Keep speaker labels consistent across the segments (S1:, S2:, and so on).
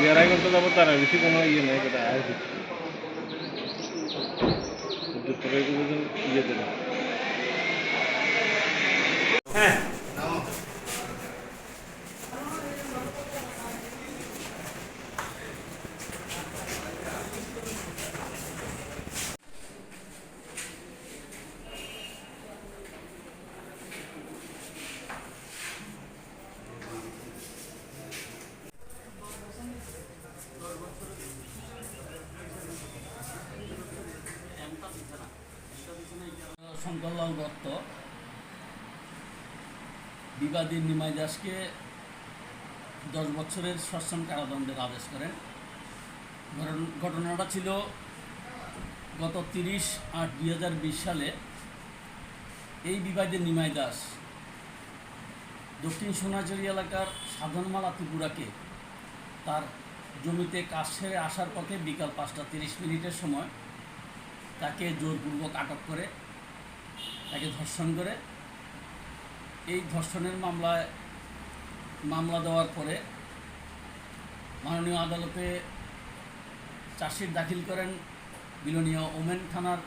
S1: দুই আড়াই ঘণ্টা যাব তারা বেশি কোনো ইয়ে নেই এটা যেন ইয়ে দেবে।
S2: শঙ্করলাল দত্ত বিবাদী নিমাই দাসকে দশ বছরের সশ্রম কারাদণ্ডের আদেশ করেন। ঘটনাটা ছিল গত তিরিশ আট দুই হাজার বিশ সালে। এই বিবাদী নিমাই দাস দক্ষিণ সোনাঝুরি এলাকার সাধনমালা ত্রিপুরাকে তার জমিতে কাজ সেরে আসার পথে বিকাল পাঁচটা তিরিশ মিনিটের সময় তাকে জোরপূর্বক আটক করে তাকে ধর্ষণ করে। এই ধর্ষণের মামলায় মামলা দেওয়ার পরে মাননীয় আদালতে চার্জশিট দাখিল করেন বিলনীয় ওমেন থানার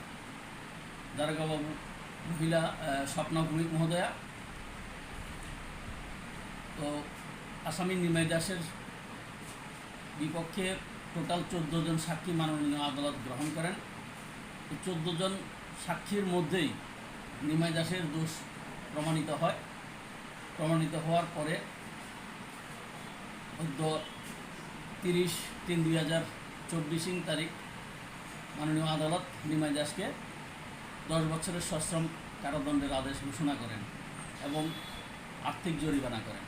S2: দারোগাবাবু, মহিলা স্বপ্না ভৌমিক মহোদয়া। তো আসামি নিমাই দাসের বিপক্ষে টোটাল চোদ্দ জন সাক্ষী মাননীয় আদালত গ্রহণ করেন। চোদ্দ জন সাক্ষীর মধ্যেই নিমাই দাসের দোষ প্রমাণিত হয়। প্রমাণিত হওয়ার পরে অদ্য তিরিশ তিন দুই হাজার চব্বিশিং তারিখ মাননীয় আদালত নিমাই দাসকে দশ বছরের সশ্রম কারাদণ্ডের আদেশ ঘোষণা করেন এবং আর্থিক জরিমানা করেন।